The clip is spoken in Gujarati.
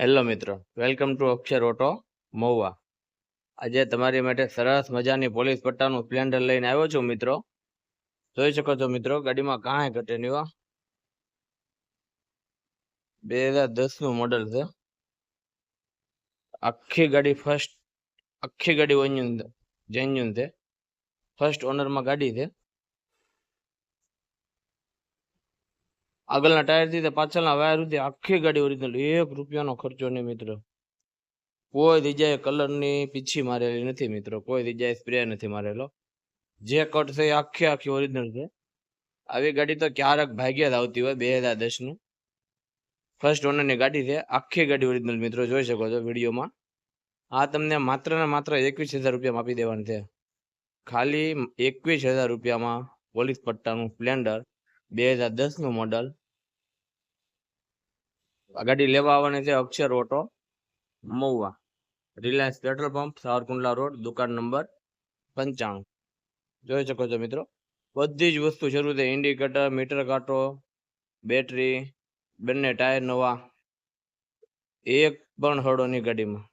હેલો મિત્રો, welcome to Akshar auto Mahuva. આજે તમારી માટે સરસ મજાની પોલીસ પટ્ટાનું સ્પ્લેન્ડર લઈને આવ્યો છું મિત્રો. જોઈ શકો છો મિત્રો, ગાડીમાં કાંઈ ઘટે નહીં બે હજાર દસનું મોડલ છે. આખી ગાડી ફર્સ્ટ આખી ગાડી ઓન્યુન જેન્યુન છે. ફર્સ્ટ ઓનરમાં ગાડી છે. આગળના ટાયરથી તે પાછળના વાયર આખી ગાડી ઓરિજિનલ એક રૂપિયાનો ખર્ચો નહીં મિત્ર. કોઈ જગ્યાએ કલરની પીછી મારેલી નથી મિત્રો, કોઈ જગ્યાએ સ્પ્રે નથી મારેલો. જે કટ છે એ આખી આખી ઓરિજિનલ છે. આવી ગાડી તો ક્યારેક ભાગ્યા જ આવતી હોય, બે હજાર દસનું. ફર્સ્ટ ઓનરની ગાડી છે, આખી ગાડી ઓરિજિનલ મિત્રો, જોઈ શકો છો વિડીયોમાં. આ તમને માત્ર ને માત્ર એકવીસ હજાર રૂપિયામાં આપી દેવાનું છે. ખાલી એકવીસ હજાર રૂપિયામાં પોલીસ પટ્ટાનું સ્પ્લેન્ડર બે હજાર દસનું મોડલ ગાડી લેવા આવવાની છે Akshar auto, Mahuva, Reliance petrol pump, Savarkundla road, દુકાન નંબર પંચાણું. જોઈ શકો છો મિત્રો, બધી જ વસ્તુ શરૂ થઈ. ઇન્ડિકેટર મીટર કાંટો બેટરી બંને ટાયર નવા. એક પણ હળો નહીં ગાડીમાં